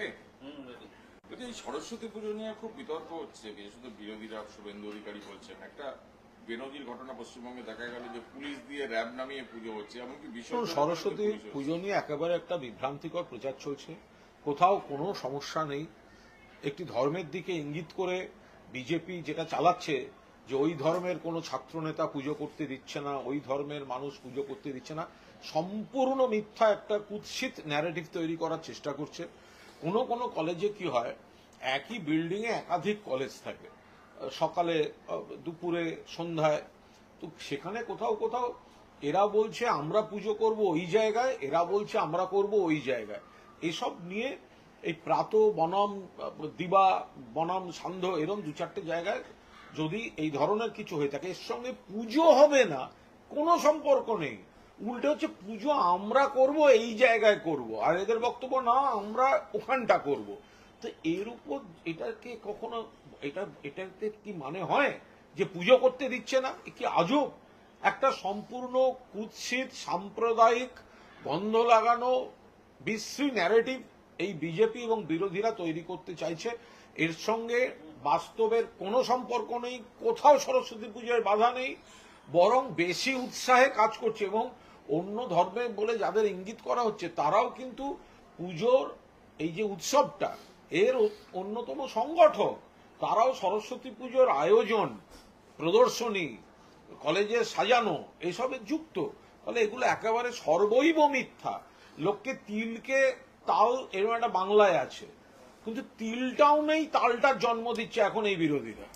বলছি, এই সরস্বতী পুজো নিয়ে খুব বিতর্ক হচ্ছে বিশেষত বিরোধীরা শুভেন্দু অধিকারী বলছেন একটা বেনজির ঘটনা পশ্চিমবঙ্গে দেখা গেল যে পুলিশ দিয়ে র্যাব নামিয়ে পুজো হচ্ছে এমনকি বিসর্জনের সরস্বতী পুজো নিয়ে একেবারে একটা বিভ্রান্তিকর প্রচার চলছে কোথাও কোনো সমস্যা নেই একটি ধর্মের দিকে ইঙ্গিত করে বিজেপি যেটা চালাচ্ছে যে ওই ধর্মের কোনো ছাত্রনেতা পুজো করতে দিচ্ছে না ওই ধর্মের মানুষ পুজো করতে দিচ্ছে না সম্পূর্ণ মিথ্যা একটা কুৎসিত ন্যারেটিভ তৈরি করার চেষ্টা করছে কোনো কোনো কলেজে কি হয়, একই বিল্ডিং এ একাধিক কলেজ থাকে। সকালে দুপুরে, সন্ধ্যায়। তো সেখানে কোথাও কোথাও এরা বলছে, আমরা পুজো করব ওই জায়গায়, এরা বলছে, আমরা করব ওই জায়গায়। এসব নিয়ে এই প্রাত, বনাম দিবা, বনাম, সান্ধ্য এরম দু চারটে জায়গায় যদি এই ধরনের কিছু হয়ে থাকে, এর সঙ্গে পুজো হবে না, কোনো সম্পর্ক নেই। উল্টে হচ্ছে পুজো আমরা করব, এই জায়গায় করব। আর এদের বক্তব্য, না, আমরা ওখানটা করব। তো এর উপর এটাকে কখনো, এটা, এটাতে কি মানে হয় যে পুজো করতে দিচ্ছে না? কি আজব? একটা সম্পূর্ণ কুৎসিত, সাম্প্রদায়িক গন্ধ লাগানো, বিশ্রী ন্যারেটিভ এই বিজেপি এবং বিরোধীরা তৈরি করতে চাইছে। এর সঙ্গে বাস্তবের কোনো সম্পর্ক নেই, কোথাও সরস্বতী পুজোর বাধা নেই, বরং বেশি উৎসাহে কাজ করছে এবং অন্য ধর্মে বলে যাদের ইঙ্গিত করা হচ্ছে, তারাও কিন্তু পুজোর এই যে উৎসবটা, এর অন্যতম সংগঠক। তারাও সরস্বতী পুজোর আয়োজন, প্রদর্শনী, কলেজে সাজানো, এসবে যুক্ত। তাহলে এগুলো একেবারে সর্বৈব মিথ্যা। লোককে তিলকে তাল এরকম একটা বাংলায় আছে। কিন্তু তিলটাও নেই, তালটার জন্ম দিচ্ছে এখন এই বিরোধীরা।